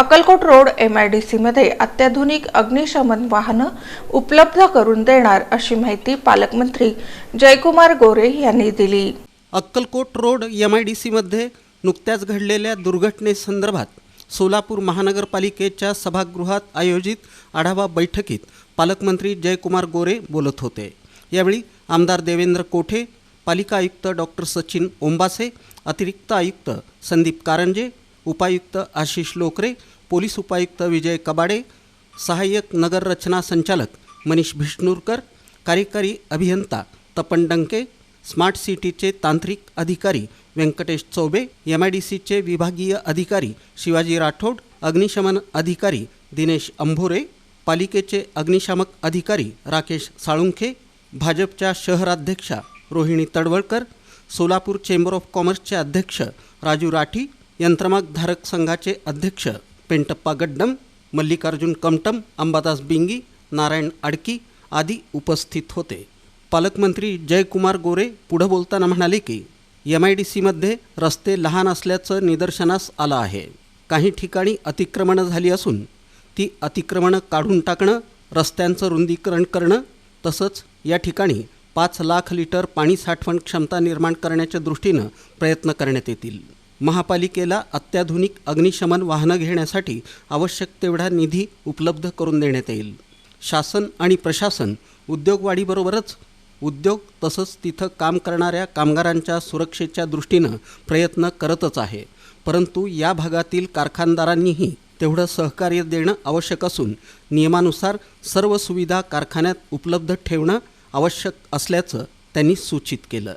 Akkalkot road M I D सीमध्ये अत्याधुनिक अग्निशमन वाहनं उपलब्ध करून देणार अशी माहिती पालकमंत्री जयकुमार गोरे यांनी दिली. Akkalkot road M I D सीमध्ये नुकत्याच घडलेल्या दुर्घटनेसंदर्भात सोलापूर महानगरपालिकेच्या सभागृहात आयोजित आढावा बैठकीत पालकमंत्री जयकुमार गोरे बोलत होते. यावेळी आमदार देवेंद्र कोठे पालिका आयुक्त डॉक्टर सचिन ओंबासे अतिरिक्त आयुक्त संदीप कारंजे उपायुक्त आशिष लोकरे पोलीस उपायुक्त विजय कबाडे सहाय्यक नगर रचना संचालक मनीष भिष्णूरकर कार्यकारी अभियंता तपन डंके स्मार्ट सिटीचे तांत्रिक अधिकारी Vyankatesh Choubey M I D सीचे विभागीय अधिकारी शिवाजी राठोड अग्निशमन अधिकारी दिनेश अंभोरे पालिकेचे अग्निशामक अधिकारी राकेश साळुंखे भाजपच्या शहराध्यक्षा रोहिणी तडवळकर सोलापूर चेंबर ऑफ कॉमर्सचे अध्यक्ष राजू राठी यंत्रमाग धारक संघाचे अध्यक्ष पेंटप्पा गड्डम मल्लिकार्जुन कमटम अंबादास बिंगी नारायण आडकी आदी उपस्थित होते. पालकमंत्री जयकुमार गोरे पुढं बोलताना म्हणाले की एम आय डी सीमध्ये रस्ते लहान असल्याचं निदर्शनास आलं आहे. काही ठिकाणी अतिक्रमणं झाली असून ती अतिक्रमणं काढून टाकणं रस्त्यांचं रुंदीकरण करणं तसंच या ठिकाणी पाच लाख लिटर पाणी साठवण क्षमता निर्माण करण्याच्या दृष्टीनं प्रयत्न करण्यात येतील. महापालिकेला अत्याधुनिक अग्निशमन वाहनं घेण्यासाठी आवश्यक तेवढा निधी उपलब्ध करून देण्यात येईल. शासन आणि प्रशासन उद्योगवाढीबरोबरच उद्योग तसंच तिथं काम करणाऱ्या कामगारांच्या सुरक्षेच्या दृष्टीनं प्रयत्न करतच आहे. परंतु या भागातील कारखानदारांनीही तेवढं सहकार्य देणं आवश्यक असून नियमानुसार सर्व सुविधा कारखान्यात उपलब्ध ठेवणं आवश्यक असल्याचं त्यांनी सूचित केलं.